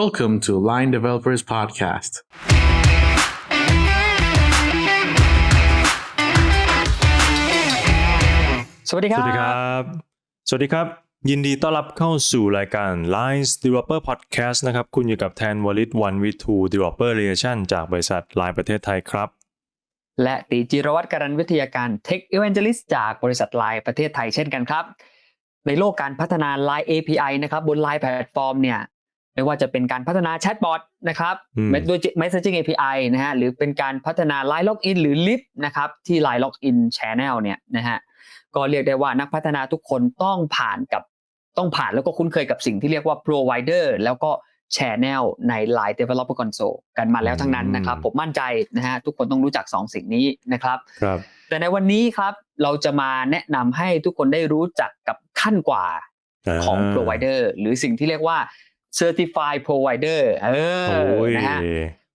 Welcome to Line Developers Podcast. สวัสดีคสรับวัสดีครับ สวัสดีครับ ยินดีต้อนรับเข้าสู่รายการ Lines Developer Podcast นะครับ คุณอยู่กับแทนวลิตวันวิทู Developer Relation จากบริษัท Line ประเทศไทยครับ และตีจิรวัตรการันวิทยาการ Tech Evangelist จากบริษัทไลน์ประเทศไทยเช่นกันครับ ในโลกการพัฒนา Line API นะครับบน Line แพลตฟอร์มเนี่ย ไม่ว่าจะเป็นการพัฒนาแชทบอทนะครับอืมด้วย Messaging API นะฮะหรือเป็นการพัฒนา Line Login หรือ List นะครับที่ Line Login Channel เนี่ยนะฮะก็เรียกได้ว่านักพัฒนาทุกคนต้องผ่านกับต้องผ่านแล้วก็คุ้นเคยกับสิ่งที่เรียกว่า provider แล้วก็ channel ใน Line Developer Console กันมาแล้วทั้งนั้นนะครับ ผมมั่นใจนะฮะทุกคนต้องรู้จัก 2 สิ่งนี้นะครับครับ แต่ในวันนี้ครับเราจะมาแนะนำให้ทุกคนได้รู้จักกับขั้นกว่าของา provider หรือสิ่งที่เรียกว่า certified provider เอโอ้อยนะฮะ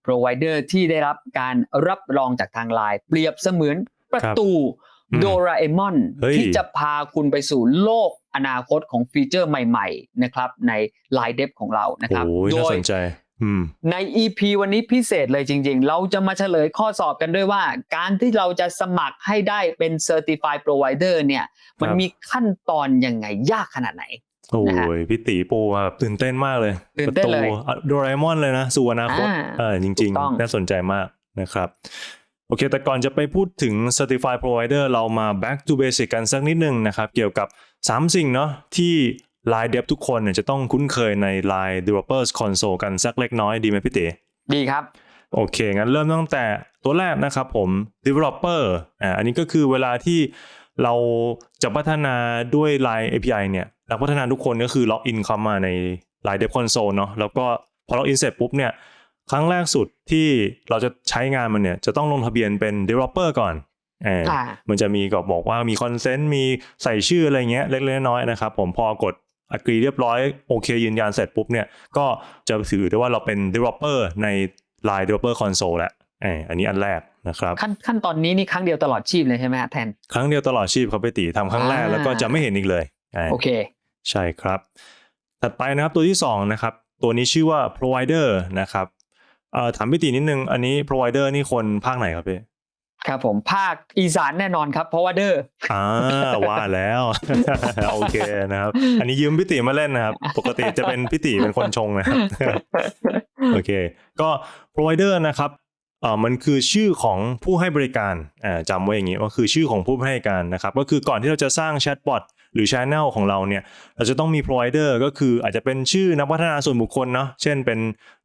provider ที่ได้รับการรับรองจากทางไลน์เปรียบเสมือนประตูอืมโดราเอมอนเฮ้ยที่จะพาคุณไปสู่โลกอนาคตของฟีเจอร์ใหม่ๆนะครับใน Line Dev ของเรานะครับโอ้ยโดน่ายสนใจอืมใน EP วันนี้พิเศษเลยจริง ๆ เราจะมาเฉลยข้อสอบกันด้วยว่า การที่เราจะสมัครให้ได้เป็น Certified Provider เนี่ย มันครับมีขั้นตอนยังไงยากขนาดไหน โอ้นะฮะยพี่ตีปูมาแบบตื่นเต้นมากเลยตื่นเต้นเลยประตูโดราเอมอนเลยนะสู่อนาคตอ่าเออจถูริงกต้องๆ น่าสนใจมากนะครับโอเค แต่ก่อนจะไปพูดถึง Certified Provider เรามา back to basic กันสักนิดนึงนะครับ เกี่ยวกับ 3 สิ่งเนาะที่ Line Dev ทุกคนเนี่ยจะต้องคุ้นเคยใน Line Developers Console กันสักเล็กน้อยดีไหมพี่ตีดีครับ โอเค งั้นเริ่มตั้งแต่ตัวแรกนะครับผม developer อ่าอันนี้ก็คือเวลาที่เราจะพัฒนาด้วย Line API เนี่ย นักพัฒนาทุกคนก็คือล็อกอินเข้ามาใน Line Dev Console เนาะแล้วก็พอล็อกอินเสร็จปุ๊บเนี่ยครั้งแรกสุดที่เราจะใช้งานมันเนี่ย จะต้องลงทะเบียนเป็น developer ก่อนเอออ่ามันจะมีก็บอกว่ามีคอนเซนต์มีใส่ชื่ออะไรเงี้ยเล็กๆน้อยๆนะครับผมพอกด agree เรียบร้อยโอเคยืนยันเสร็จปุ๊บเนี่ย ก็จะถือได้ว่าเราเป็น developer ใน Line Developer Console แล้วเอออันนี้อันแรกนะครับขั้นขั้นตอนนี้นี่ครั้งเดียวตลอดชีพเลยใช่ไหมฮะแทน ครั้งเดียวตลอดชีพครับพี่ตีทำครั้งแรกอ่าแล้วก็จะไม่เห็นอีกเลยอ่าโอเค ใช่ครับ ถัดไปนะครับตัวที่สองนะครับตัวนี้ชื่อว่า provider นะครับเอ่อถามพี่ตีนิดนึง อันนี้ provider นี่คนภาคไหนครับพี่ครับผมภาคอีสานแน่นอนครับเพราะว่าเดอร์อ่าว่าแล้วโอเคนะครับ อันนี้ยืมพี่ตีมาเล่นนะครับ ปกติจะเป็นพี่ตีเป็นคนชงนะครับโอเค ก็ provider นะครับเอ่อมันคือชื่อของผู้ให้บริการอ่าจำไว้อย่างนี้ว่าคือชื่อของผู้ให้บริการนะครับ ก็คือก่อนที่เราจะสร้างแชทบอท หรือ channel ของเราเนี่ยเราจะต้องมี provider ก็คืออาจจะเป็นชื่อนักพัฒนาส่วนบุคคลเนาะเช่นเป็น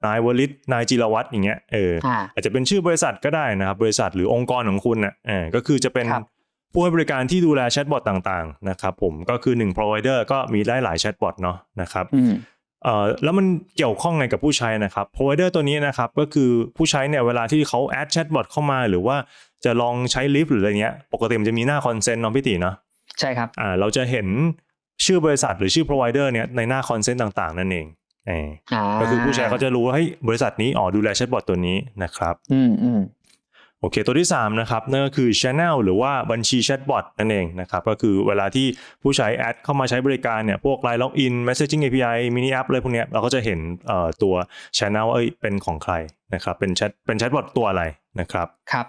นายวลิตนายจิรวัตรอย่างเงี้ยเอออ่าอาจจะเป็นชื่อบริษัทก็ได้นะครับบริษัทหรือองค์กรของคุณน่ะเออก็คือจะเป็นครับผู้ให้บริการที่ดูแลแชทบอทต่างๆนะครับผมก็คือ1 provider ก็มีได้หลายแชทบอทเนาะนะครับอืมเอ่อแล้วมันเกี่ยวข้องไงกับผู้ใช้นะครับ provider ตัวนี้นะครับก็คือผู้ใช้เนี่ยเวลาที่เขา add chatbot เข้ามา หรือว่าจะลองใช้ลิฟต์หรืออะไรเงี้ย ปกติมันจะมีหน้า consent เนาะพี่ตีเนาะ ใช่ครับอ่าเราจะเห็นชื่อบริษัทหรือชื่อ provider เนี่ยในหน้า consent ต่างๆ นั่นเองเอออ่าก็คือผู้ใช้เขาจะรู้ว่าเฮ้ยบริษัทนี้อ๋อดูแลแชทบอทตัวนี้นะครับอืมอืมโอเคตัวที่3นะครับนั่นก็คือ Channel หรือว่าบัญชีแชทบอทนั่นเองนะครับก็คือเวลาที่ผู้ใช้แอดเข้ามาใช้บริการเนี่ยพวก Line Login Messaging API Mini App อะไรพวกเนี้ยเราก็จะเห็นเอ่อตัว Channel ว่าเอ้ยเป็นของใครนะครับเป็นแชทเป็นแชทบอทตัวอะไรนะครับครับ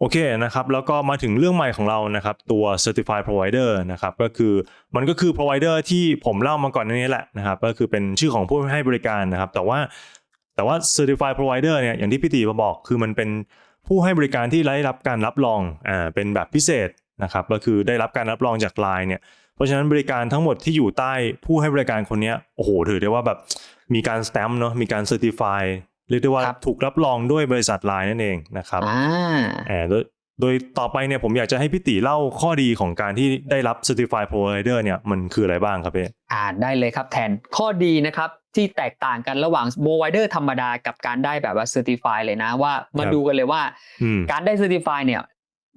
โอเคนะครับแล้วก็มาถึงเรื่องใหม่ของเรานะครับตัว Certified Provider นะครับก็คือมันก็คือ provider ที่ผมเล่ามาก่อนนี้แหละนะครับก็คือเป็นชื่อของผู้ให้บริการนะครับ แต่ว่าแต่ว่า Certified Provider เนี่ยอย่างที่พี่ตีมาบอก คือมันเป็นผู้ให้บริการที่ได้รับการรับรองอ่าเป็นแบบพิเศษนะครับก็คือได้รับการรับรองจาก Line เนี่ยเพราะฉะนั้นบริการทั้งหมดที่อยู่ใต้ผู้ให้บริการคนนี้โอ้โหถือได้ว่าแบบมีการสแตมป์เนาะมีการ Certify เรียกได้ว่าครับถูกรับรองด้วยบริษัท Line นั่นเองนะครับอ่าอ่าโดยโดยต่อไปเนี่ยผมอยากจะให้พี่ตีเล่าข้อดีของการที่ได้รับ Certified Provider เนี่ยมันคืออะไรบ้างครับพี่อ่านได้เลยครับแทนข้อดีนะครับที่แตกต่างกันระหว่าง provider ธรรมดากับการได้แบบว่า certify เลยนะว่ามาครับดูกันเลยว่าอืมการได้ certify เนี่ย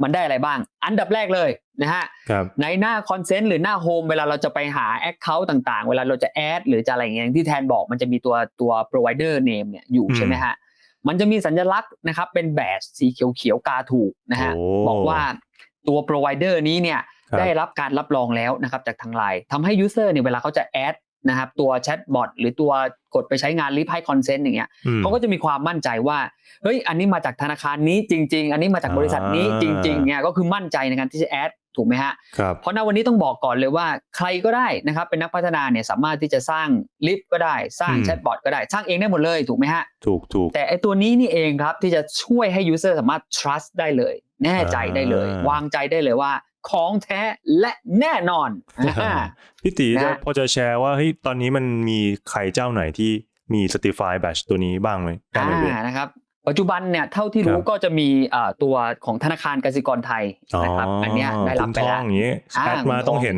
มันได้อะไรบ้าง อันดับแรกเลยนะฮะครับในหน้า consent หรือหน้า home เวลาเราจะไปหา account ต่างๆ เวลาเราจะ add หรือจะอะไรอย่างเงี้ยอย่างที่แทนบอกมันจะมีตัวตัว provider name เนี่ยอยู่อืมใช่ไหมฮะมันจะมีสัญลักษณ์นะครับเป็นแบดสีเขียวๆกาถูกนะฮะโอ้บอกว่าตัว provider นี้เนี่ยครับได้รับการรับรองแล้วนะครับจากทางไลน์ทำให้ user เนี่ยเวลาเขาจะ add นะครับตัวแชทบอทหรือตัวกดไปใช้งานลิฟต์ให้คอนเซนต์อย่างเงี้ยอืมเขาก็จะมีความมั่นใจว่าเฮ้ยอันนี้มาจากธนาคารนี้จริง ๆ อันนี้มาจากบริษัทนี้อ่าจริงๆเนี่ยก็คือมั่นใจในการที่จะแอดถูกไหมฮะครับเพราะณวันนี้ต้องบอกก่อนเลยว่าใครก็ได้นะครับเป็นนักพัฒนาเนี่ยสามารถที่จะสร้างลิฟต์ก็ได้ สร้างอืมแชทบอทก็ได้สร้างเองได้หมดเลยถูกไหมฮะถูกถูกแต่ไอตัวนี้นี่เองครับที่จะช่วยให้ user สามารถ trust ได้เลย แน่ใจได้เลยอ่าววางใจได้เลยว่า ของแท้และแน่นอนอ่าพี่ตีนะจะฮะพอจะแชร์ว่าเฮ้ยตอนนี้มันมีใครเจ้าไหนที่มี certify batch ตัวนี้บ้างไหมได้ไหมพี่อ่านะครับปัจจุบันเนี่ยเท่าที่รู้ครับก็จะมีเอ่อตัวของธนาคารกสิกรไทยนะครับอันเนี้ยได้รับไปคุณทแล้อวงอย่างงี้อ่าแอดมาต้องเห็น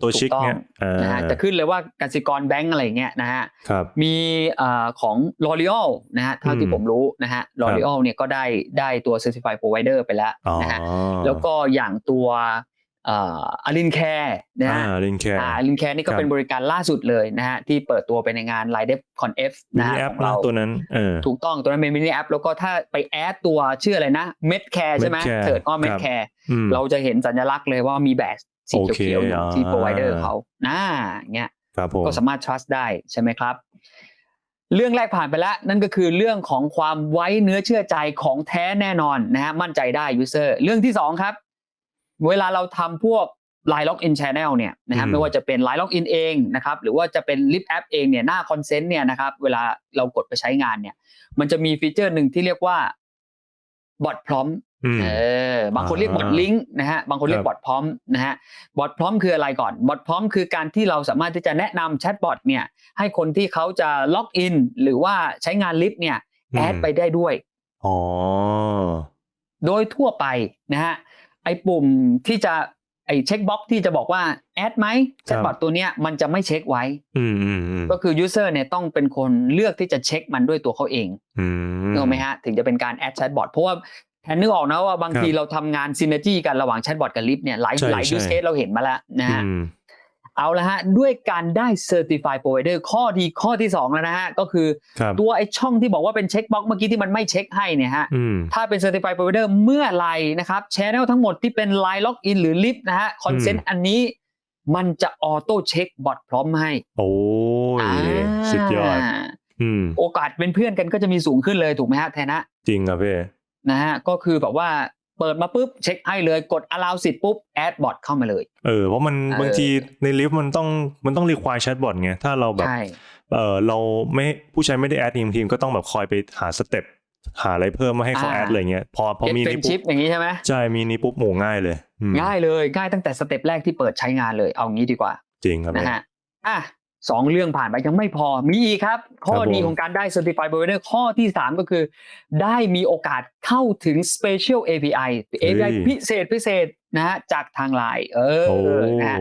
คุณทองอย่างเงี้ยตัวชิคเนี่ยถูกต้องอ่านะฮะจะขึ้นเลยว่ากสิกรแบงก์อะไรอย่างเงี้ยนะฮะครับมีเอ่อของ L'Oreal นะฮะเท่าที่อืมผมรู้นะฮะ L'Oreal เนี่ยก็ได้ได้ตัว Certified Provider ไปแล้วอ๋อนะฮะแล้วก็อย่างตัวเอ่ออลินแคร์นะอ่าฮะลินแคร์อ่าอลินแคร์นี่ก็ครับเป็นบริการล่าสุดเลยนะฮะที่เปิดตัวไปในงาน l i d e f Con F มินะนิฮะแอปของเราตัวนั้นเออถูกต้องตัวนั้นเป็นมินิแอปแล้วก็ถ้าไปแอดตัวชื่ออะไรนะ Medcare ใช่ไหม Medcare เสิร์ชก็ครับ Medcare อืมเราจะเห็นสัญลักษณ์เลยว่ามีแบส สีโอเคเขียวๆอยู่ที่อ่า provider เขาน่าเงี้ยครับผมก็สามารถ trust ได้ใช่ไหมครับ เรื่องแรกผ่านไปแล้ว นั่นก็คือเรื่องของความไว้เนื้อเชื่อใจของแท้แน่นอนนะฮะมั่นใจได้ user เรื่องที่สองครับ เวลาเราทำพวก Line Login Channel เนี่ยนะครับอืมไม่ว่าจะเป็น Line Login เองนะครับหรือว่าจะเป็น Lip App เองเนี่ยหน้า Consent เนี่ยนะครับเวลาเรากดไปใช้งานเนี่ย มันจะมีฟีเจอร์หนึ่งที่เรียกว่า bot prompt อืม เออบางคนเรียกบอทอ่าลิงก์นะฮะบางคนเรียคกรับบอทพร้อมนะฮะบอทพร้อมคืออะไรก่อนบอทพร้อมคือการที่เราสามารถที่จะแนะนำแชทบอทเนี่ยให้คนที่เขาจะล็อกอิน หรือว่าใช้งานลิฟต์เนี่ยแอดไปได้ด้วยอ๋อโดยทั่วไปนะฮะไอ้ปุ่มที่จะไอ้เช็คบ็อกที่จะบอกว่าแอดไหมแชทบอทตัวเนี้ยมันจะไม่เช็คไว้อืมอืมอืมก็คือยูเซอร์เนี่ยต้องเป็นคนเลือกที่จะเช็คมันด้วยตัวเขาเองอืมนึกออกไหมฮะถึงจะเป็นการแอดแชทบอทเพราะว่า แทนนึกออกนะว่าบางครับทีเราทำงานซินเนจีกันระหว่างแชทบอทกับลิฟต์เนี่ยหลายใช่หลายใช่ยูสเคสเราเห็นมาแล้วนะฮะอืมเอาละฮะ ด้วยการได้ Certified Provider ข้อที่ข้อที่ 2 แล้วนะฮะ ก็คือครับตัวไอช่องที่บอกว่าเป็นเช็คบ็อกเมื่อกี้ที่มันไม่เช็คให้เนี่ยฮะอืมถ้าเป็น Certified Provider เมื่อไหรนะครับช n นลทั้งหมดที่เป็น Line Login หรือ Lift นะฮะคอนเซนต์อันนี้มันจะออโต้เช็คบอทพร้อมให้ โอ้ยอ่าสุดยอดอืมโอกาสเป็นเพื่อนกันก็จะมีสูงขึ้นเลยถูกไหมฮะแทนะ จริงครับพี่ นะฮะก็คือแบบว่าเปิดมาปุ๊บเช็คให้เลยกด allow สิทธิ์ปุ๊บแอดบอทเข้ามาเลยเออเพราะมันเออบางทีในลิฟต์มันต้องมันต้องรีควายแชทบอทไงถ้าเราแบบใช่เออเราไม่ผู้ใช้ไม่ได้แอดทีมทีมก็ต้องแบบคอยไปหาสเต็ปหาอะไรเพิ่มมาให้เขาอ่าแอดอะไรเงี้ยพอพอ get มี friendship นี้ปุ๊บอย่างนี้ใช่ไหมใช่มีนี้ปุ๊บโหง่ายเลยอืมง่ายเลยง่ายตั้งแต่สเต็ปแรกที่เปิดใช้งานเลยเอางี้ดีกว่า จริงครับนะพี่ฮะอะ สองเรื่องผ่านไปยังไม่พอ มีอีกครับ ข้อครับผมดีของการได้ Certified Provider ข้อที่ 3 ก็คือ ได้มีโอกาสเข้าถึง Special API API พิเศษพิเศษนะฮะจากทางไลน์เออโอ้นะฮะ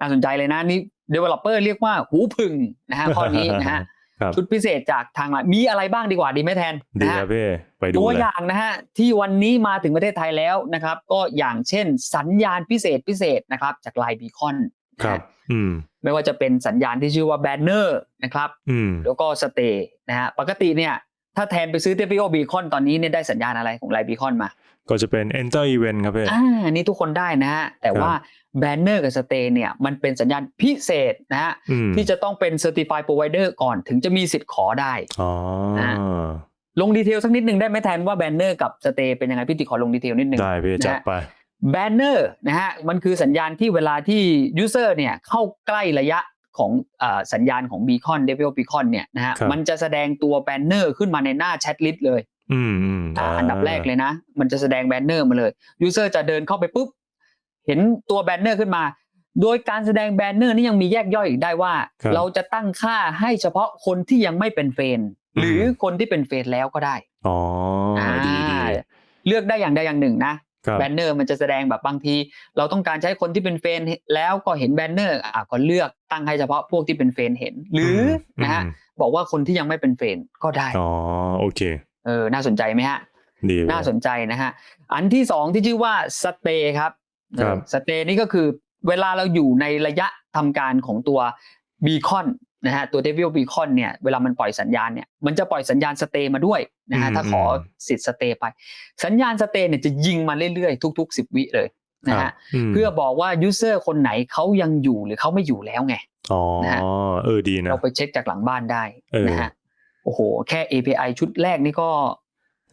น่าสนใจเลยนะนี่ Developer เรียกว่าหูพึ่งนะฮะข้อนี้นะฮะครับชุดพิเศษจากทางไลน์มีอะไรบ้างดีกว่าดีไหมแทนดีนะคฮะรับพี่ไปดูตัวเลยอย่างนะฮะที่วันนี้มาถึงประเทศไทยแล้วนะครับ ก็อย่างเช่นสัญญาณพิเศษพิเศษนะครับจากไลน์บีคอนครับอืม ไม่ว่าจะเป็นสัญญาณที่ชื่อว่าแบนเนอร์นะครับอืมแล้วก็สเตย์นะฮะปกติเนี่ย ถ้าแทนไปซื้อเทปิโอบีคอนตอนนี้เนี่ยได้สัญญาณอะไรของไลน์บีคอนมา ก็จะเป็น enter event ครับพี่อ่านี่ทุกคนได้นะฮะ แต่ว่าแบนเนอร์กับสเตย์เนี่ยมันเป็นสัญญาณพิเศษนะฮะอืมที่จะต้องเป็น Certified Provider ก่อนถึงจะมีสิทธิ์ขอได้อ๋อนะลงดีเทลสักนิดหนึ่งได้ไหมแทนว่าแบนเนอร์กับสเตย์เป็นยังไงพี่ติขอลงดีเทลนิดหนึ่งได้พี่จัดไป แบนเนอร์นะฮะมันคือสัญญาณที่เวลาที่ยูเซอร์เนี่ยเข้าใกล้ระยะของอาสัญญาณของ Beacon d e v i l Beacon เนี่ยนะฮะครับมันจะแสดงตัวแบนเนอร์ขึ้นมาในหน้าแชทลิสต์เลยอืมอืมอ่าอันดับแรกเลยนะ มันจะแสดงแบนเนอร์มาเลยยูเซอร์จะเดินเข้าไปปุ๊บ เห็นตัวแบนเนอร์ขึ้นมา โดยการแสดงแบนเนอร์นี่ยังมีแยกย่อยอีกได้ว่าครับเราจะตั้งค่าให้เฉพาะคนที่ยังไม่เป็นเฟรนด์อืมหรือคนที่เป็นเฟรนด์แล้วก็ได้อ๋ออาดีดีเลือกได้อย่างใดอย่างหนึ่งนะครับ แบนเนอร์มันจะแสดงแบบบางที เราต้องการใช้คนที่เป็นเฟรนด์แล้วก็เห็นแบนเนอร์อะก็เลือกตั้งให้เฉพาะพวกที่เป็นเฟรนด์เห็น หรืออนะฮะมบอกว่าคนที่ยังไม่เป็นเฟรนด์ก็ได้อ๋อโอเคเออน่าสนใจไหมฮะดีน่าสนใจนะฮะอันที่สองที่ชื่อว่าสเตย์ครับครับสเตย์นี่ก็คือเวลาเราอยู่ในระยะทำการของตัวบีคอน นะฮะตัว Devil Beacon เนี่ยเวลามันปล่อยสัญญาณเนี่ยมันจะปล่อยสัญญาณสเตย์มาด้วยนะฮะอืมถ้าขอสิทธิ์สเตย์ไป สัญญาณสเตย์เนี่ยจะยิงมาเรื่อยๆ ทุก ๆ 10 วิเลยนะครัฮะบมเพื่อบอกว่ายูเซอร์คนไหนเขายังอยู่หรือเขาไม่อยู่แล้วไงอ๋อนะฮะเออดีนะเราไปเช็คจากหลังบ้านได้เออนะฮะโอ้โห แค่ API ชุดแรกนี่ก็ว้า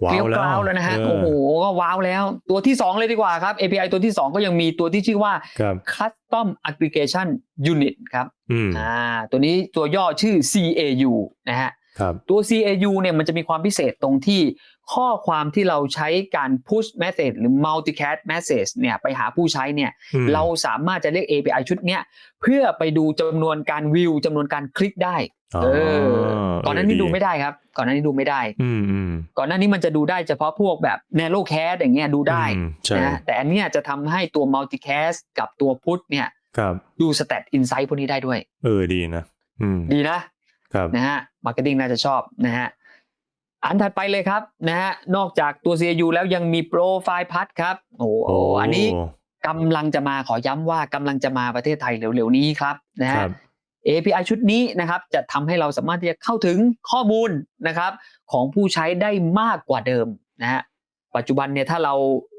เกลียววแล้กวราวแล้วนะฮะเโอ้โหก็ว้าวแล้ว ตัวที่ 2 เลยดีกว่าครับ API ตัวที่ 2 ก็ยังมีตัวที่ชื่อว่าครับ Custom Aggregation Unit ครับอืมอ่าตัวนี้ตัวย่อชื่อ CAU นะฮะครับตัว CAU เนี่ยมันจะมีความพิเศษตรงที่ข้อความที่เราใช้การ push message หรือ multicast message เนี่ยไปหาผู้ใช้เนี่ยอืมเราสามารถจะเรียก API ชุดเนี้ยเพื่อไปดูจำนวนการวิวจำนวนการคลิกได้เออ ก่อนหน้านี้ดูไม่ได้ครับ ก่อนหน้านี้ดูไม่ได้ อืมอืมก่อนหน้านี้มันจะดูได้เฉพาะพวกแบบ narrow cast อย่างเงี้ยดูได้อืมใช่นะแต่อันเนี้ยจะทำให้ตัว multicast กับตัว push เนี่ยครับดู stat insight พวกนี้ได้ด้วย เออดีนะอืมดีนะครับนะฮะ marketing น่าจะชอบนะฮะอันถัดไปเลยครับนะฮะนอกจากตัว CAU แล้วยังมี Profile Path ครับ โอ้โหโอ้อันนี้กำลังจะมาขอย้ำว่ากำลังจะมาประเทศไทยเร็วๆนี้ครับนะคฮะรับ API ชุดนี้นะครับจะทำให้เราสามารถที่จะเข้าถึงข้อมูลนะครับของผู้ใช้ได้มากกว่าเดิมนะฮะปัจจุบันเนี่ยถ้าเรา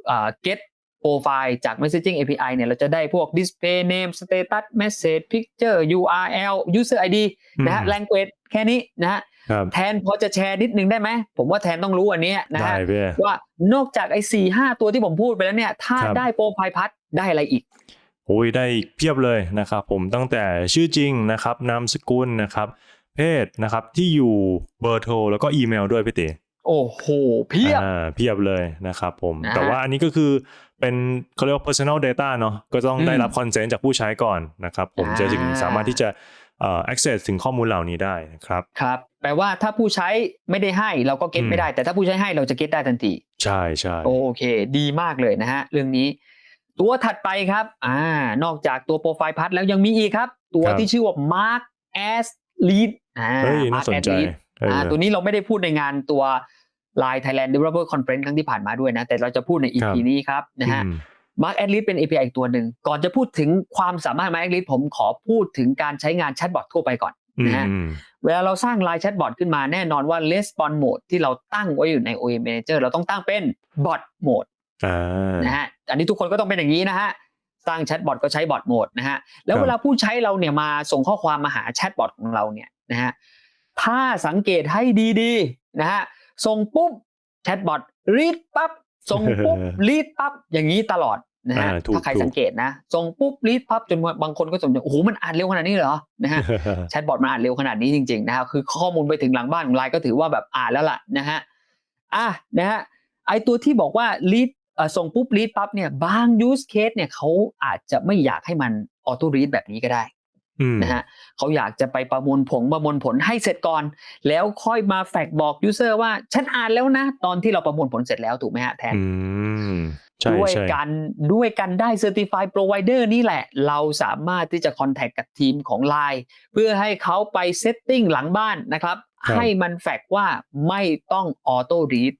เอ่อ get profile จาก messaging API เนี่ยเราจะได้พวก display name status message picture URL user ID นะฮะอืม language แค่นี้นะฮะครับแทนพอจะแชร์นิดนึงได้ไหม ผมว่าแทนต้องรู้อันเนี้ยนะได้ฮะพี่ว่านอกจากไอ้สี่ห้าตัวที่ผมพูดไปแล้วเนี่ย ถ้าครับได้โปรไฟล์พัดได้อะไรอีก โอ้ยได้อีกเพียบเลยนะครับ ผมตั้งแต่ชื่อจริงนะครับนามสกุลนะครับเพศนะครับที่อยู่เบอร์โทรแล้วก็อีเมลด้วยพี่ติโอ้โหเพียบอ่าเพียบเลยนะครับผมนะฮะแต่ว่าอันนี้ก็คือเป็นเขาเรียกว่า personal data เนาะก็ต้องอืมได้รับ consent จากผู้ใช้ก่อนนะครับผมอ่าจะถึงสามารถที่จะเอ่อ access ถึงข้อมูลเหล่านี้ได้นะครับครับแปลว่าถ้าผู้ใช้ไม่ได้ให้เราก็เก็ตอืมไม่ได้ แต่ถ้าผู้ใช้ให้เราจะเก็ตได้ทันที ใช่ใช่โอเค ดีมากเลยนะฮะเรื่องนี้ ตัวถัดไปครับอ่านอกจากตัวโปรไฟล์พัดแล้วยังมีอีกครับ ตัวที่ชื่อว่า Mark as Lead อ่า เฮ้ย น่า Mark สน as ใจ Lead เอออ่าตัวนี้เราไม่ได้พูดในงานตัว Line Thailand Developer Conference ครั้งที่ผ่านมาด้วยนะ แต่เราจะพูดใน EP นี้ครับนะฮะ อืม Mark a d l e a d เป็น API อีกตัวหนึ่ง ก่อนจะพูดถึงความสามารถ Mark a d l e a d ผมขอพูดถึงการใช้งานแชทบอททั่วไปก่อนอืมนะฮะ อืม เวลาเราสร้าง Line Chatbot ขึ้นมาแน่นอนว่า Response Mode ที่เราตั้งไว้อยู่ใน OM Manager เราต้องตั้งเป็น Bot Mode อ่า นะฮะอันนี้ทุกคนก็ต้องเป็นอย่างนี้นะฮะสร้างแชทบอทก็ใช้ Bot Mode นะฮะแล้วครับเวลาผู้ใช้เราเนี่ยมาส่งข้อความมาหาแชทบอทของเราเนี่ยนะฮะถ้าสังเกตให้ดีๆนะฮะส่งปุ๊บแชทบอทรีดปั๊บส่งปุ๊บรีดปั๊บอย่างนี้ตลอดนะฮะอ่าถูกถ้าใครถูกสังเกตนะส่งปุ๊บรีดปั๊บจนบางคนก็สงสัยโอ้โหมันอ่านเร็วขนาดนี้เหรอนะฮะแชทบอทมันอ่านเร็วขนาดนี้จริงๆนะครับคือข้อมูลไปถึงหลังบ้านของไลน์ก็ถือว่าแบบอ่านแล้วล่ะนะฮะอะนะฮะไอตัวที่บอกว่า lead เอ่อ ส่งปุ๊บ lead ปั๊บเนี่ยบาง use case เนี่ยเขาอาจจะไม่อยากให้มัน auto read แบบนี้ก็ได้อืมนะฮะเขาอยากจะไปประมวลผลประมวลผลให้เสร็จก่อน แล้วค่อยมาแฟกบอก user ว่าฉันอ่านแล้วนะ ตอนที่เราประมวลผลเสร็จแล้วถูกไหมฮะแทนอืมใช่ด้วยใช่กันด้วยกันได้ Certified Provider นี่แหละ เราสามารถที่จะ Contact กับทีมของ Line เพื่อให้เขาไป Setting หลังบ้านนะครับครับ ให้มันแฟกว่าไม่ต้อง Auto Read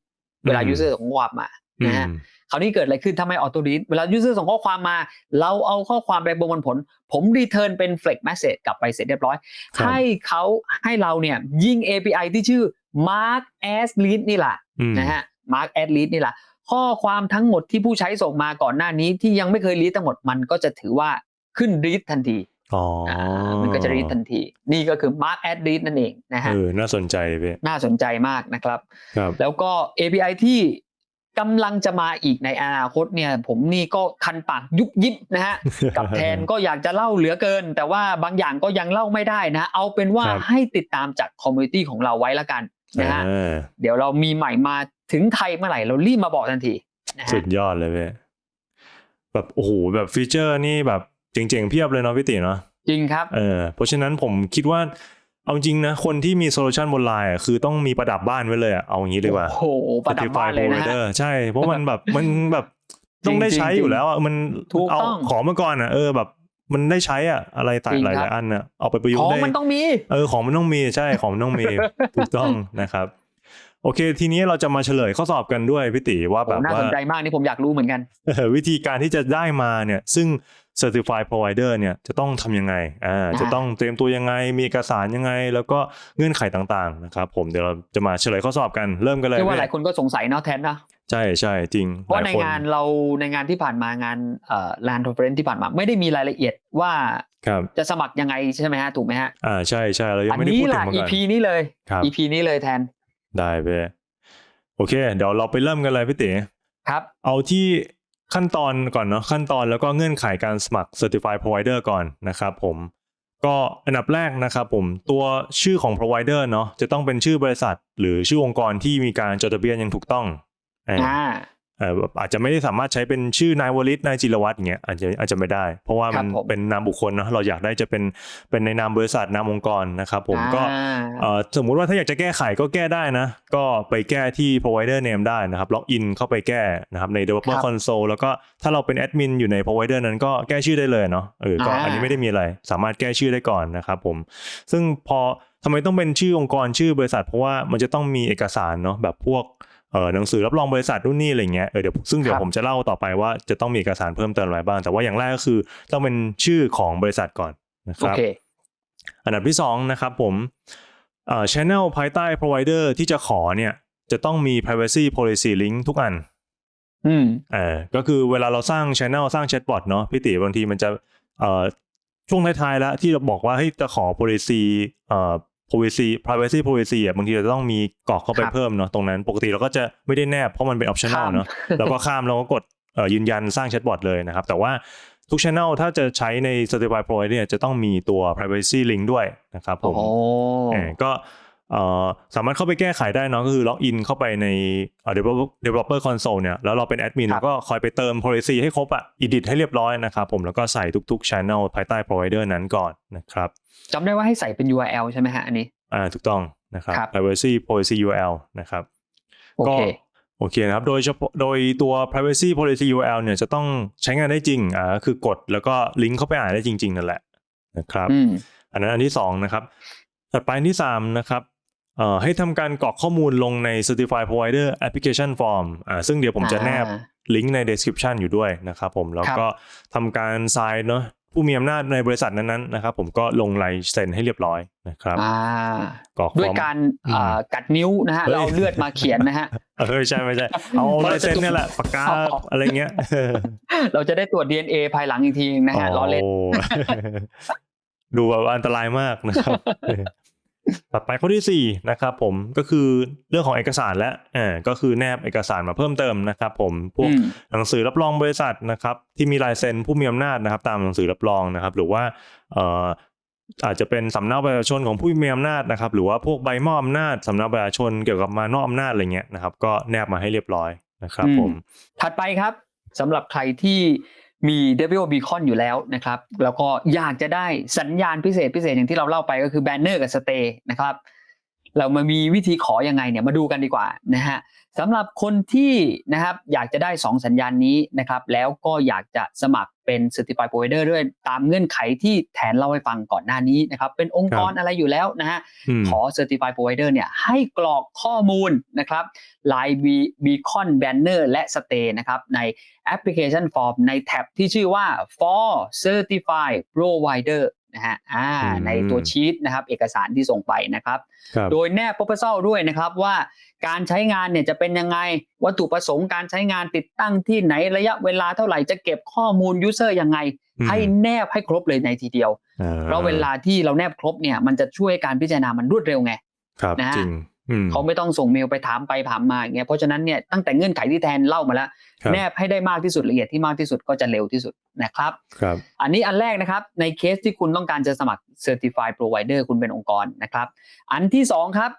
เวลาอืม User ส่งข้อความมาอืนะฮะม คราวนี้เกิดอะไรขึ้นถ้าไม่ Auto Read เวลา User ส่งข้อความมา เราเอาข้อความไปประมวลผล ผม Return เป็น Flex Message กลับไปเสร็จเรียบร้อยครับให้เขาให้เราเนี่ยยิง API ที่ชื่อ Mark as Lead นี่แหละอืมนะฮะ Mark at lead นี่แหละข้อความทั้งหมดที่ผู้ใช้ส่งมาก่อนหน้านี้ที่ยังไม่เคย read ทั้งหมดมันก็จะถือว่าขึ้น read ทันทีอ๋ออามันก็จะ read ทันที นี่ก็คือ Mark at lead นั่นเองนะฮะเออน่าสนใจพี่น่าสนใจมากนะครับครับแล้วก็ API ที่ กำลังจะมาอีกในอนาคตเนี่ยผมนี่ก็คันปากยุบยิบนะฮะกับแทนก็อยากจะเล่าเหลือเกิน แต่ว่าบางอย่างก็ยังเล่าไม่ได้นะ เอาเป็นว่าครับให้ติดตามจากคอมมูนิตี้ของเราไว้ละกันนะฮะอ่าเดี๋ยวเรามีใหม่มาถึงไทยเมื่อไหร่เรารีบมาบอกทันทีนะฮะสุดยอดเลยพี่แบบโอ้โหแบบฟีเจอร์นี่แบบเจ๋งๆเพียบเลยเนาะพี่ติเนาะจริงครับเออเพราะฉะนั้นผมคิดว่า เอาจริงนะ คนที่มีโซลูชันบนไลน์อะคือต้องมีประดับบ้านไว้เลยอะเอาอย่างนี้ดีกว่าโอ้โหประดับบ้านเลยนะฮะ Certified Provider ใช่ เพราะมันแบบมันแบบต้องได้ใช้จริงๆอยู่แล้วอะมันถูกเอาต้องของมาก่อนอะเออแบบมันได้ใช้อะอะไรต่างจริงหลายครับๆอันอะเอาไปประยุกขต์องได้มันต้องมีเออของมันต้องมีใช่ของมันต้องมีถูกต้องนะครับ โอเค ทีนี้เราจะมาเฉลยข้อสอบกันด้วยพี่ติว่าโอ้แบบน่าว่าสนใจมากนี่ผมอยากรู้เหมือนกันเออวิธีการที่จะได้มาเนี่ย ซึ่ง Certified Provider เนี่ยจะต้องทำยังไงอ่าอ่าจะต้องเตรียมตัวยังไง มีเอกสารยังไง แล้วก็เงื่อนไขต่างๆนะครับผมเดี๋ยวเราจะมาเฉลยข้อสอบกันเริ่มกันเลยเรียกว่าหพี่ลายคนก็สงสัยเนาะแทนนะใช่ใช่จริงเพราะหลยในคงานเราในงานที่ผ่านมางานเอ่อลานคอนเฟอเรนที่ผ่านมา ไม่ได้มีรายละเอียดว่าครับจะสมัครยังไงใช่ไหมฮะถูกไหมฮะอ่าใช่ใช่เรายังอันไม่ได้นี้พูดถึล่ะงมาก่อน EP นี้เลยครับ EP นี้เลยแทนได้ไปโอเค เดี๋ยวเราไปเริ่มกันเลยพี่เต๋ครับ เอาที่ ขั้นตอนก่อนเนาะขั้นตอนแล้วก็เงื่อนไขการสมัคร Certified Provider ก่อนนะครับผมก็อันดับแรกนะครับผมตัวชื่อของ provider เนาะจะต้องเป็นชื่อบริษัท หรือชื่อองค์กรที่มีการจดทะเบียนอย่างถูกต้องอ่า แบบอาจจะไม่ได้สามารถใช้เป็นชื่อนายวลิตนายจิรวัตรอย่างเงี้ยอาจจะอาจจะไม่ได้ เพราะว่ามันครับผมเป็นนามบุคคลเนาะเราอยากได้จะเป็นเป็นในนามบริษัทนามองค์กรนะครับผมก็อ่าเอ่อสมมุติว่าถ้าอยากจะแก้ไขก็แก้ได้นะ ก็ไปแก้ที่ provider name ได้นะครับล็อกอินเข้าไปแก้นะครับใน developer ครับ console แล้วก็ถ้าเราเป็นแอดมินอยู่ใน provider นั้นก็แก้ชื่อได้เลยเนาะเออก็อ่าอันนี้ไม่ได้มีอะไร สามารถแก้ชื่อได้ก่อนนะครับผมซึ่งพอทำไมต้องเป็นชื่อองค์กรชื่อบริษัท เพราะว่ามันจะต้องมีเอกสารเนาะแบบพวก เออหนังสือรับรองบริษัทนู่นนี่อะไรเงี้ยเออเดี๋ยวซึ่งเดี๋ยวครับผมจะเล่าต่อไปว่าจะต้องมีเอกสารเพิ่มเติมอะไรบ้าง แต่ว่าอย่างแรกก็คือต้องเป็นชื่อของบริษัทก่อนนะคโอรับเคอันดับที่สองนะครับผมเอ่อ channel ภายใต้ provider ที่จะขอเนี่ยจะต้องมี privacy policy link ทุกอันอืมเออก็คือเวลาเราสร้าง channel สร้าง chatbot เนาะพี่ติบางทีมันจะเอ่อช่วงท้ายๆแล้วที่เราบอกว่าเฮ้ยจะขอ policy เอ่อ policy privacy policy อะบางทีเราจะต้องมีกรอกเข้าไปครับเพิ่มเนาะตรงนั้นปกติเราก็จะไม่ได้แนบเพราะมันเป็น optional ข้ามเนาะเราก็ข้ามเราก็กดเอ่อยืนยันสร้างแชทบอทเลยนะครับ แต่ว่าทุก Channel ถ้าจะใช้ใน Certified Provider เนี่ยจะต้องมีตัว privacy link ด้วยนะครับผมโอ้เอ่อก็เอ่อ สามารถเข้าไปแก้ไขได้เนาะก็คือล็อกอินเข้าไปในเอ่อ developer developer console เนี่ยแล้วเราเป็นแอดมินครัแล้บวก็คอยไปเติม policy ให้ครบอะ edit ให้เรียบร้อยนะครับผมแล้วก็ใส่ทุกๆ Channel ภายใต้ provider นั้นก่อนนะครับจำได้ว่าให้ใส่เป็น URL ใช่ไหมฮะอันนี้อ่าถูกต้องนะครับครับ privacy policy URL นะครับโอก็เคโอเคนะครับ โดยเฉพาะโดยตัว privacy policy URL เนี่ยจะต้องใช้งานได้จริงอ่าก็คือกดแล้วก็ลิงก์เข้าไปอ่านได้จริง ๆ นั่นแหละนะครับอืมอันนั้นอันที่สองนะครับถัดไปอันที่สามนะครับเอ่อ ให้ทำการกรอกข้อมูลลงใน certified provider application form อ่าซึ่งเดี๋ยวผมจะแนบอ่าลิงก์ใน description อยู่ด้วยนะครับผม แล้วครับก็ทำการ sign เนาะผู้มีอำนาจในบริษัทนั้นๆนะครับ ผมก็ลงลายเซ็นให้เรียบร้อยนะครับอ่ากรอกด้วยฟอร์มการอืมอ่ากัดนิ้วนะฮะเฮ้ยแล้วเอาเลือดมาเขียนนะฮะเออใช่ไม่ใช่เอาลายเซ็นเนี่ยแหละปากกาอ๋ออะไรเงี้ย เราจะได้ตรวจ DNA ภายหลังอีกทีนึงนะฮะล้อเล่นโดูแบบว่าอันตรายมากนะครับ ต่อไปข้อที่สี่นะครับผมก็คือเรื่องของเอกสารและอ่าก็คือแนบเอกสารมาเพิ่มเติมนะครับผมพวกอืมหนังสือรับรองบริษัทนะครับที่มีลายเซ็นผู้มีอำนาจนะครับ ตามหนังสือรับรองนะครับ หรือว่าเอ่ออาจจะเป็นสำเนาประชาชนของผู้มีอำนาจนะครับ หรือว่าพวกใบมอบอำนาจสำเนาประชาชนเกี่ยวกับมานอบอำนาจอะไรเงี้ยนะครับ ก็แนบมาให้เรียบร้อยนะครับอืมผม ถัดไปครับสำหรับใครที่ มี Devil Beacon อยู่แล้วนะครับ แล้วก็อยากจะได้สัญญาณพิเศษพิเศษอย่างที่เราเล่าไปก็คือแบนเนอร์กับสเตย์นะครับ เรามามีวิธีขอยังไงเนี่ยมาดูกันดีกว่านะฮะสำหรับคนที่นะครับอยากจะได้ 2 สัญญาณนี้นะครับแล้วก็อยากจะสมัครเป็น Certified Provider ด้วยตามเงื่อนไขที่แทนเล่าให้ฟังก่อนหน้านี้นะครับเป็นองค์กรอะไรอยู่แล้วนะฮะอืมขอ Certified Provider เนี่ยให้กรอกข้อมูลนะครับ Line B- Beacon Banner และ Stay นะครับใน Application Form ในแท็บที่ชื่อว่า For Certified Provider นะฮะอ่าอืมในตัวชีตนะครับเอกสารที่ส่งไปนะครับครับ โดยแนบ proposal ด้วยนะครับว่าการใช้งานเนี่ยจะเป็นยังไงวัตถุประสงค์การใช้งานติดตั้งที่ไหนระยะเวลาเท่าไหร่จะเก็บข้อมูล user ยังไงอืมให้แนบให้ครบเลยในทีเดียวอ่าเพราะเวลาที่เราแนบครบเนี่ยมันจะช่วยการพิจารณามันรวดเร็วไงครับนะฮะจริงอืม เขาไม่ต้องส่งเมลไปถามไปถามมาอย่างเงี้ยเพราะฉะนั้นเนี่ยตั้งแต่เงื่อนไขที่แทนเล่ามาแล้วครับแนบให้ได้มากที่สุดละเอียดที่มากที่สุดก็จะเร็วที่สุดนะครับครับ อันนี้อันแรกนะครับในเคสที่คุณต้องการจะสมัคร Certified Provider คุณเป็นองค์กรนะครับ อันที่สองครับ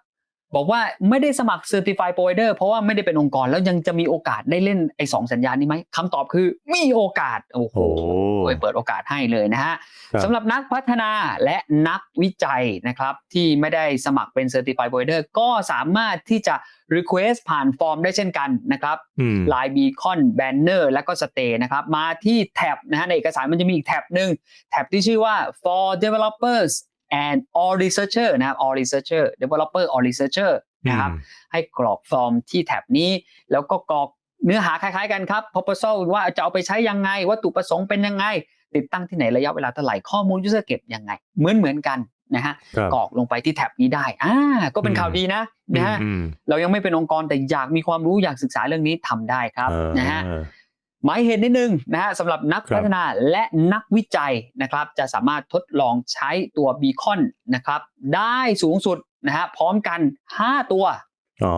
บอกว่าไม่ได้สมัคร Certified Provider เพราะว่าไม่ได้เป็นองค์กรแล้วยังจะมีโอกาสได้เล่นไอ้สองสัญญาณนี้ไหมคำตอบคือมีโอกาส โอ้โหโอ้เปิดโอกาสให้เลยนะฮะครับสำหรับนักพัฒนาและนักวิจัยนะครับ ที่ไม่ได้สมัครเป็น Certified Provider ก็สามารถที่จะ Request ผ่านฟอร์มได้เช่นกันนะครับอืม Line Beacon Banner และก็ Stay นะครับ มาที่แท็บนะฮะในเอกสารมันจะมีอีกแท็บหนึ่งแท็บที่ชื่อว่า for developers and all researcher นะครับ all researcher developer all researcher นะครับให้กรอกฟอร์มที่แท็บนี้ แล้วก็กรอกเนื้อหาคล้ายๆกันครับ proposal ว่าจะเอาไปใช้ยังไง วัตถุประสงค์เป็นยังไง ติดตั้งที่ไหนระยะเวลาเท่าไหร่ข้อมูล user เก็บยังไง เหมือนเหมือนๆกันนะฮะครับกรอกลงไปที่แท็บนี้ได้อ่าก็เป็นข่าวดีนะนะฮะอืมเรายังไม่เป็นองค์กรแต่อยากมีความรู้อยากศึกษาเรื่องนี้ทำได้ครับเออนะฮะ หมายเหตุนิดนึงนะฮะสำหรับนักครับพัฒนาและนักวิจัยนะครับ จะสามารถทดลองใช้ตัวบีคอนนะครับ ได้สูงสุดนะฮะพร้อมกัน 5 ตัวอ๋อ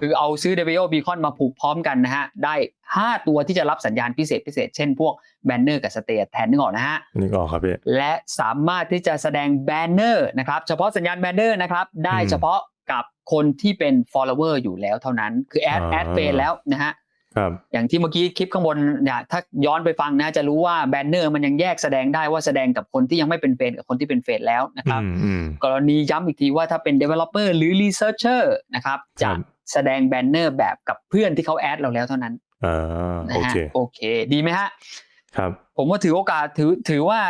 คือเอาซื้อ w Beacon มาผูกพร้อมกันนะฮะ ได้ 5 ตัวที่จะรับสัญญาณพิเศษพิเศษ เช่นพวกแบนเนอร์กับสเตทแทนนึกออกนะฮะนึกออกครับพี่และสามารถที่จะแสดงแบนเนอร์นะครับ เฉพาะสัญญาณแบนเนอร์นะครับ ได้อืมเฉพาะกับคนที่เป็น follower อยู่แล้วเท่านั้น คือแอดอ่าแอดเฟนแล้วนะฮะ ครับอย่างที่เมื่อกี้คลิปข้างบนเนี่ยถ้าย้อนไปฟังนะจะรู้ว่าแบนเนอร์มันยังแยกแสดงได้ว่าแสดงกับคนที่ยังไม่เป็นเฟนกับคนที่เป็นเฟนแล้วนะครับอืมอืมกรณีย้ำอีกทีว่าถ้าเป็น developer หรือ researcher นะครับครัจะบแสดงแบนเนอร์แบบกับเพื่อนที่เขาแอดเราแล้วเท่านั้นอ่านะโอฮะเคโอเค ดีไหมฮะครับ ผมว่าถือโอกาสถือถือว่า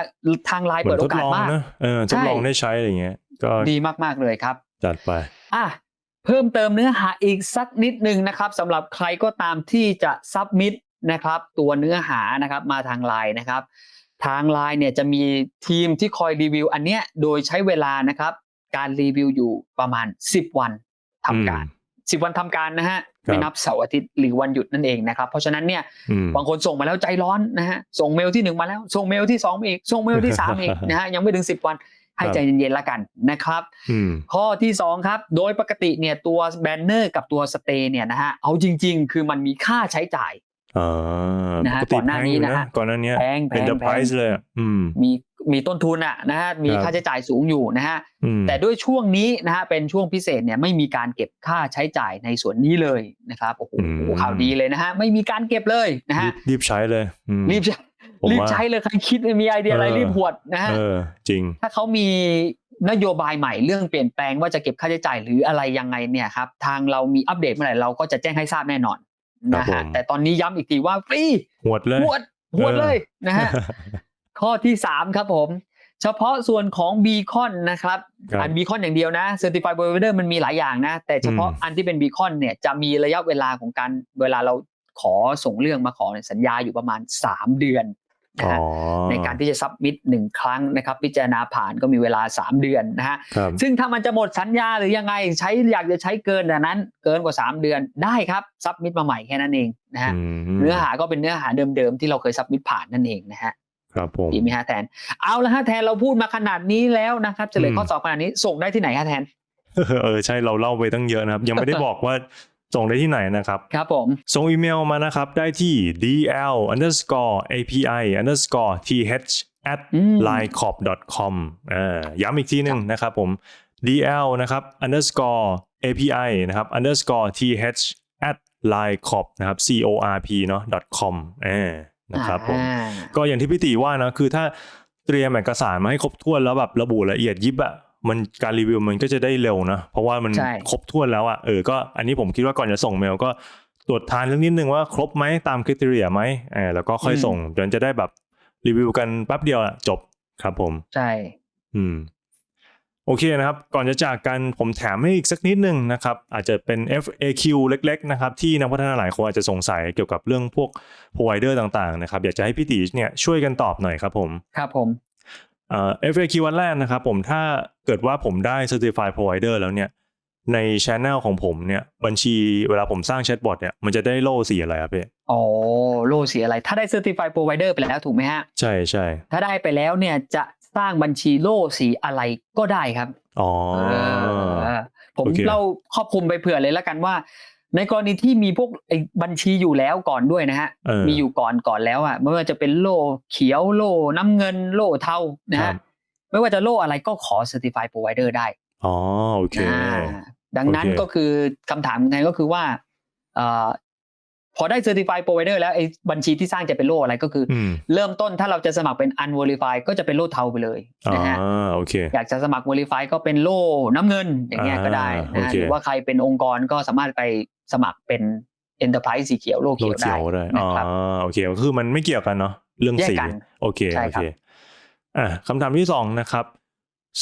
ทางไลน์เหมืเปิอดนโอทดกาสลองมากนะเออทดลองใช่ได้ใช้อะไรเงี้ยก็ดีมากๆเลยครับ จัดไปอะ เพิ่มเติมเนื้อหาอีกสักนิดหนึ่งนะครับสำหรับใครก็ตามที่จะซับมิดนะครับ ตัวเนื้อหานะครับมาทางไลน์นะครับ ทางไลน์เนี่ยจะมีทีมที่คอยรีวิว อันเนี้ยโดยใช้เวลานะครับ การรีวิวอยู่ประมาณ 10 วันทำการ10วันทำการนะฮะครับไม่นับเสาร์อาทิตย์หรือวันหยุดนั่นเองนะครับเพราะฉะนั้นเนี่ยอืมบางคนส่งมาแล้วใจร้อนนะฮะส่งเมลที่หนึ่งมาแล้วส่งเมลที่สองมาอีกส่งเมลที่สามอีกนะฮะยังไม่ถึง10วัน ให้ครับใจเย็นๆละกันนะครับอืมข้อที่ 2 ครับ โดยปกติเนี่ยตัวแบนเนอร์กับตัวสเตย์เนี่ยนะฮะเอาจริง ๆ คือมันมีค่าใช้จ่ายอ่านะฮะปกติก่อนหน้านี้แพงยู่นะฮะก่อนหน้านี้แพงแพเป็นงเดอะแพไพรงส์เลยอะอืมมีมีต้นทุนอะนะฮะมีครับค่าใช้จ่ายสูงอยู่นะฮะอืมแต่ด้วยช่วงนี้นะฮะเป็นช่วงพิเศษเนี่ยไม่มีการเก็บค่าใช้จ่ายในส่วนนี้เลยนะครับโอ้โหอืมข่าวดีเลยนะฮะไม่มีการเก็บเลยนะรีฮะบรีบใช้เลยอืมรีบใช้ผม รีบว่าใช้เลยใครคิดมีไอเดียอะไรเออรีบหวดนะฮะเออจริง ถ้าเขามีนโยบายใหม่เรื่องเปลี่ยนแปลงว่าจะเก็บค่าใช้จ่ายหรืออะไรยังไงเนี่ยครับทางเรามีอัปเดตเมื่อไหร่เราก็จะแจ้งให้ทราบแน่นอนนะครัฮะบผมแต่ตอนนี้ย้ำอีกทีว่าฟรีหวดเลยหวดหวดเลยนะฮะข้อที่3ครับผม เฉพาะส่วนของ Beacon นะครับครับอัน Beacon อย่างเดียวนะ Certified Provider มันมีหลายอย่างนะ แต่เฉพาะอืมอันที่เป็น Beacon เนี่ยจะมีระยะเวลาของการเวลาเรา ขอส่งเรื่องมาขอเนี่ยสัญญาอยู่ประมาณ 3 เดือนนะอ๋อฮะในการที่จะซับมิดหนึ่งครั้งนะครับ พิจารณาผ่านก็มีเวลา 3 เดือนนะฮะครับซึ่งถ้ามันจะหมดสัญญาหรือยังไงใช้อยากจะใช้เกินแต่นั้นเกินกว่า 3 เดือนได้ครับซับมิดมาใหม่แค่นั้นเองนะฮะมเนื้อหาก็เป็นเนื้อหาเดิมๆที่เราเคยซับมิดผ่านนั่นเองนะฮะครับผมดีไหมฮะแทนเอาละฮะแทนเราพูดมาขนาดนี้แล้วนะครับจะเหลือมข้อสอบขนาดนี้ส่งได้ที่ไหนฮะแทนเออใช่เราเล่าไปตั้งเยอะนะครับ ยังไม่ได้บอกว่า ส่งได้ที่ไหนนะครับ ครับผม ส่งอีเมลมานะครับได้ที่ dl underscore api underscore th at อืม linecop com อ่าย้ำอีกทีหนึ่งนะครับผม dl นะครับ underscore api นะครับ underscore th at linecop นะครับ corp เนาะ com อ่านะครับผมอ่าก็อย่างที่พี่ตีว่านะคือถ้าเตรียมเอกสารมาให้ครบถ้วนแล้วแบบระบุละเอียดยิบอะ มันการรีวิวมันก็จะได้เร็วนะเพราะว่ามันใช่ครบถ้วนแล้วอะเออก็อันนี้ผมคิดว่าก่อนจะส่งเมลก็ตรวจทานเรื่องนิดนึงว่าครบไหมตามคริเทเรียไหมเออแล้วก็ค่อยส่งจนจะได้แบบรีวิวกันแป๊บเดียวอะจบครับผม ใช่ อืม โอเคนะครับ ก่อนจะจากกันผมแถมให้อีกสักนิดนึงนะครับ อาจจะเป็น FAQ เล็ก ๆ นะครับ ที่นักพัฒนาหลายคนอาจจะสงสัยเกี่ยวกับเรื่องพวก provider ต่างๆ นะครับ อยากจะให้พี่ตีเนี่ยช่วยกันตอบหน่อยครับผม ครับผม เอ่อ FAQ วันแรกนะครับผมถ้าเกิดว่าผมได้ Certified Provider แล้วเนี่ยใน Channel ของผมเนี่ยบัญชีเวลาผมสร้างแชทบอทเนี่ยมันจะได้โล่สีอะไรครับพี่อ๋อโลสีอะไร ถ้าได้ Certified Provider ไปแล้วถูกไหมฮะ ใช่ใช่ถ้าได้ไปแล้วเนี่ยจะสร้างบัญชีโล่สีอะไรก็ได้ครับ อ๋อเออผมโอเคเล่าครอบคลุมไปเผื่อเลยแล้วกันว่า ในกรณีที่มีพวกไอ้บัญชีอยู่แล้วก่อนด้วยนะฮะเออมีอยู่ก่อนก่อนแล้วอะไม่ว่าจะเป็นโล่เขียวโล่น้ำเงินโล่เทานะครัฮะบไม่ว่าจะโล่อะไรก็ขอ Certified Provider ได้อ๋อโอเคอ่าดังนั้นโอเคก็คือคำถามของแทนก็คือว่าเอ่อ พอได้ Certified Provider แล้วไอ้บัญชีที่สร้างจะเป็นโล่อะไรก็คือออืมเริ่มต้นถ้าเราจะสมัครเป็น Unverified ก็จะเป็นโล่เทาไปเลยอ่านะฮะโอเคอยากจะสมัคร Verify ก็เป็นโล่น้ำเงินอย่างเงี้ยอ่าก็ได้นะโอฮะเคหรือว่าใครเป็นองค์กรก็สามารถไปสมัครเป็น Enterprise สีเขียวโล่โลเขียวเขีได้ยวได้นะอ๋อครับโอเคคือมันไม่เกี่ยวกันเนาะเรื่องแยกสีกันโอเคใช่โอครัเคบอะคำถามที่สองนะครับ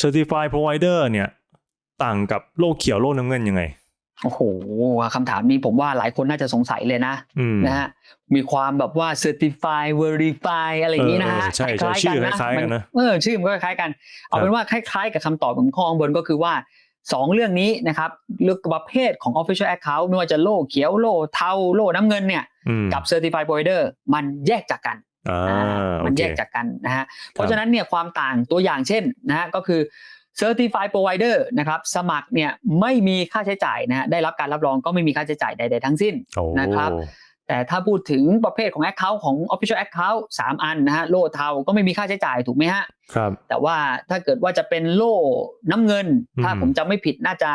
Certified Provider เนี่ย ต่างกับโลกเขียวโลกน้ำเงินยังไง โอ้โหคำถามนี้ผมว่าหลายคนน่าจะสงสัยเลยนะอืมนะฮะมีความแบบว่า Certify Verify อะไรอย่างนี้นะฮะเออใช่คล้ายๆใช่ชื่อกันนะคล้ายๆกันนะมัเออชื่อมันก็คล้ายๆกัน เอาเป็นว่าคล้ายๆ กับคำตอบของข้อข้างบนก็คือว่าสองเรื่องนี้นะครับเรื่องประเภทของ Official Account ไม่ว่าจะโล่เขียวโล่เทาโล่น้ำเงินเนี่ยอืมกับ Certified Provider มันแยกจากกันอ่าอ่าโอมันเคแยกจากกันนะฮะเพราะฉะนั้นเนี่ยความต่างตัวอย่างเช่นนะฮะก็คือ Certified Provider นะครับสมัครเนี่ยไม่มีค่าใช้จ่ายนะฮะได้รับการรับรองก็ไม่มีค่าใช้จ่ายใด ๆ ทั้งสิ้นโอ้นะครับแต่ถ้าพูดถึงประเภทของ Account ของ Official Account 3 อันนะฮะโล่เทาก็ไม่มีค่าใช้จ่ายถูกไหมฮะครับแต่ว่าถ้าเกิดว่าจะเป็นโล่น้ำเงิน ถ้าอืมผมจำไม่ผิดน่าจะ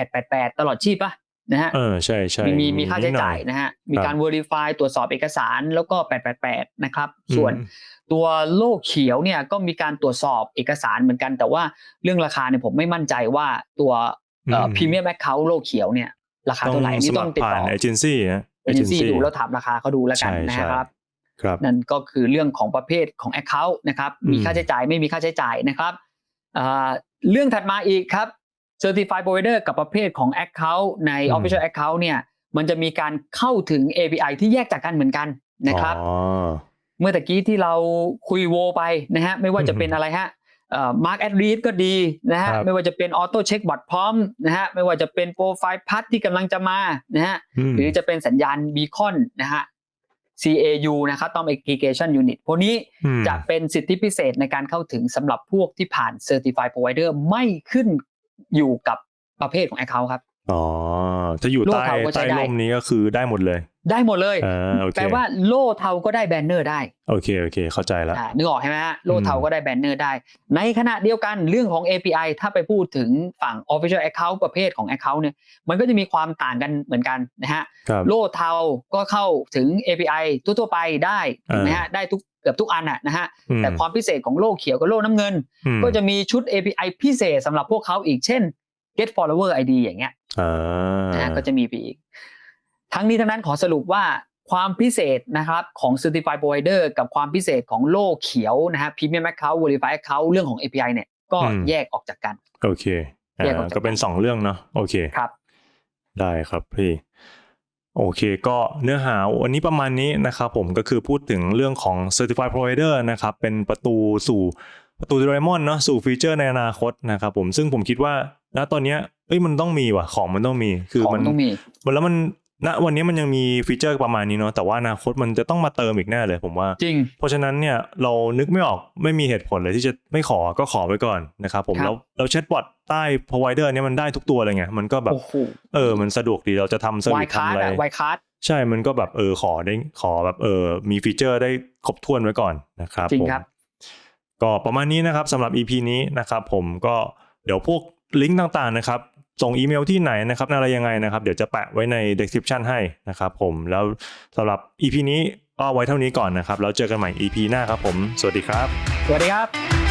888 ตลอดชีพปะ นะฮะเออใช่ใช่มีมีมีค่าใช้จ่ายนิดหน่อนะฮะมีการ verify ตรวจสอบเอกสารแล้วก็ 888 นะครับอืมส่วนตัวโล่เขียวเนี่ยก็มีการตรวจสอบเอกสารเหมือนกัน แต่ว่าเรื่องราคาเนี่ยผมไม่มั่นใจว่าตัวพรีเมียมแอคเคาท์โล่เขียวเนี่ยราคาต้องเท่าไหร่สนี่มัต้คองรติดผ่านต่อเอเจนซี่นะเอเจนซี่ดูแล้วถามราคาเขาดูแล้วกันใช่นะใช่ครับครับนั่นก็คือเรื่องของประเภทของ Account นะครับอืมมีค่าใช้จ่ายไม่มีค่าใช้จ่ายนะครับอ่าเรื่องถัดมาอีกครับ Certified Provider กับประเภทของ Account ในอืม Official Account เนี่ย มันจะมีการเข้าถึง API ที่แยกจากกันเหมือนกันนะครับอ๋อเมื่อตะกี้ที่เราคุยโวไปนะฮะ ไม่ว่าจะเป็นอืมอะไรฮะเอ่อ Mark a d Read ก็ดีนะฮะครับไม่ว่าจะเป็น Auto Check Bot พร้อมนะฮะ ไม่ว่าจะเป็น Profile Path ที่กำลังจะมานะฮะมหรือจะเป็นสัญญาณ Beacon นะฮะ CAU นะครับต้อง Aggregation Unit พวกนี้อืมจะเป็นสิทธิพิเศษในการเข้าถึงสำหรับพวกที่ผ่าน Certified Provider ไม่ขึ้น อยู่กับประเภทของแอคเคาท์ครับ อ๋อถ้าอยู่โลกใต้เขาก็ใช้ใต้ได้ร่มนี้ก็คือได้หมดเลย ได้หมดเลยอ่าโอเคแปลว่าโล่เทาก็ได้แบนเนอร์ได้โอเคโอเค เข้าใจแล้วอ่านึกออกใช่ไหมฮะโล่เทาอืมก็ได้แบนเนอร์ได้ ในขณะเดียวกันเรื่องของ API ถ้าไปพูดถึงฝั่ง Official Account ประเภทของ Account เนี่ยมันก็จะมีความต่างกันเหมือนกันนะฮะครับโล่เทาก็เข้าถึง API ทั่วๆไปได้ถูกไหมฮะได้ทุกเกือบทุกอันอะนะฮะอืมแต่ความพิเศษของโล่เขียวกับโล่น้ำเงินอืมก็จะมีชุด API พิเศษสำหรับพวกเขาอีกเช่น get follower ID อย่างเงี้ยอ่านะฮะก็จะมีไปอีก ทั้งนี้ทั้งนั้นขอสรุปว่าความพิเศษนะครับของ Certified Provider กับความพิเศษของโล่เขียวนะฮะ Premium Account Verify Account เรื่องของ API เนี่ยก็แยกออกจากกัน โอเคอ่าแยกออกจากก็เป็นสองเรื่องเนาะโอเคครับ ได้ครับพี่โอเคก็เนื้อหาวันนี้ประมาณนี้นะครับผมก็คือพูดถึงเรื่องของ Certified Provider นะครับเป็นประตูสู่ประตูโดเรมอนเนาะสู่ฟีเจอร์ในอนาคตนะครับผมซึ่งผมคิดว่า ณตอนเนี้ยเอ้ยมันต้องมีว่ะของมันต้องมีคือของมันต้องมีมันแล้วมันณวันนี้มันยังมีฟีเจอร์ประมาณนี้เนาะแต่ว่าอนาคตมันจะต้องมาเติมอีกแน่เลยผมว่าจริง เพราะฉะนั้นเนี่ยเรานึกไม่ออกไม่มีเหตุผลเลยที่จะไม่ขอก็ขอไว้ก่อนนะครับผมครับแล้วแล้วแชทบอทใต้ provider เนี่ยมันได้ทุกตัวเลยไงมันก็แบบโอ้โหเออมันสะดวกดีเราจะทำเซอร์วาวิยสคาทำร์ดอะไรอะวายคาร์ดใช่มันก็แบบเออขอได้ขอแบบเออมีฟีเจอร์ได้ครบถ้วนไว้ก่อนนะครับจริงผมครับ ก็ประมาณนี้นะครับสำหรับ EP นี้นะครับผมก็เดี๋ยวพวก ลิงก์ต่างๆนะครับ ส่งอีเมลที่ไหนนะครับอะไรยังไงนะครับ เดี๋ยวจะแปะไว้ใน description ให้นะครับผมแล้วสำหรับ EP นี้ก็ไว้เท่านี้ก่อนนะครับ แล้วเจอกันใหม่ EP หน้าครับผม สวัสดีครับ สวัสดีครับ